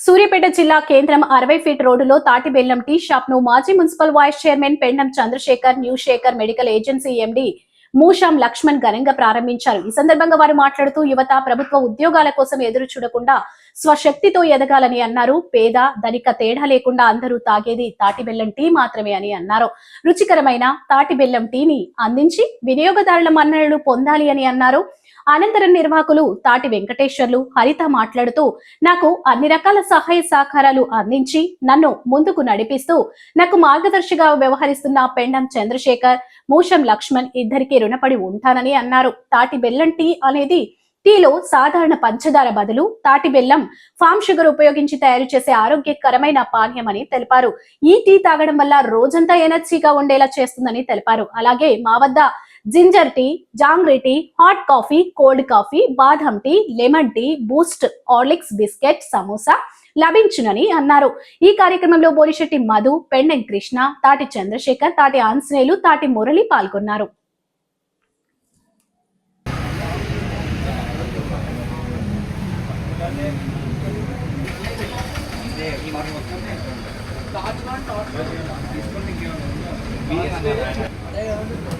సూర్యాపేట జిల్లా కేంద్రం అరవై ఫీట్ రోడ్డులో తాటిబెల్లం టీ షాప్ను మాజీ municipal vice chairman Pendam Chandrashekar new Shekhar medical agency MD Musham Lakshman ఘనంగా ప్రారంభించారు. ఈ సందర్భంగా వారు మాట్లాడుతూ యువత ప్రభుత్వ ఉద్యోగాల కోసం ఎదురు చూడకుండా స్వశక్తితో ఎదగాలని అన్నారు. పేద ధనిక తేడా లేకుండా అందరూ తాగేది తాటి బెల్లం టీ మాత్రమే అని అన్నారు. రుచికరమైన తాటి బెల్లం టీని అందించి వినియోగదారుల మన్ననలు పొందాలి అని అన్నారు. అనంతరం నిర్వాహకులు తాటి వెంకటేశ్వర్లు హరిత మాట్లాడుతూ నాకు అన్ని రకాల సహాయ సహకారాలు అందించి నన్ను ముందుకు నడిపిస్తూ నాకు మార్గదర్శిగా వ్యవహరిస్తున్న పెండం చంద్రశేఖర్ మూషం లక్ష్మణ్ ఇద్దరికి రుణపడి ఉంటానని అన్నారు. తాటి బెల్లం టీ అనేది టీలో సాధారణ పంచదార బదులు తాటి బెల్లం ఫామ్ షుగర్ ఉపయోగించి తయారు చేసే ఆరోగ్యకరమైన పానీయమని తెలిపారు. ఈ టీ తాగడం వల్ల రోజంతా ఎనర్జీగా ఉండేలా చేస్తుందని తెలిపారు. అలాగే మా వద్ద ginger tea jaggery tea hot coffee cold coffee బాదం tea lemon tea Boost Horlicks biscuit samosa లభించునని అన్నారు. ఈ కార్యక్రమంలో బోరిశెట్టి మధు పెండెం కృష్ణ తాటి చంద్రశేఖర్ తాటి ఆంజనేయులు తాటి మురళి పాల్గొన్నారు. అవి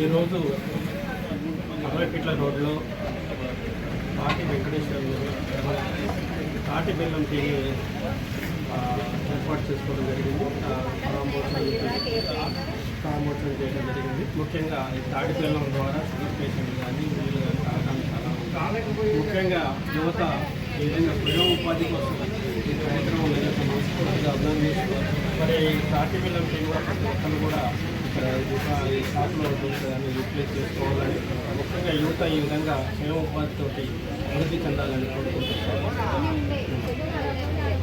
ఈరోజు అమరపిట్ల రోడ్లో తాటి వెంకటేశ్వర్లు తాటి బెల్లం టీ ఏర్పాటు చేసుకోవడం జరిగింది. ఆ, ప్రారంభోత్సవం ప్రారంభోత్సవం చేయడం జరిగింది. ముఖ్యంగా ఈ తాటి బెల్లం ద్వారా షుగర్ పేషెంట్ కానీ వీళ్ళు కానీ తాగడానికి చాలా ముఖ్యంగా యువత ఏదైనా విధంగా స్వయం ఉపాధి కోసం ఈ కార్యక్రమం ఏదైతే మనస్ఫూర్తిగా అభినందిస్తూ మరి తాటి బెల్లం టీ కూడా ప్రతి ఒక్కరు కూడా ఈ షాప్లో దొరుకుతుందని యూటిలైజ్ చేసుకోవాలని ముఖ్యంగా యువత ఈ విధంగా స్వయం ఉపాధితోటి అభివృద్ధి చెందాలని కోరుకుంటున్నాను.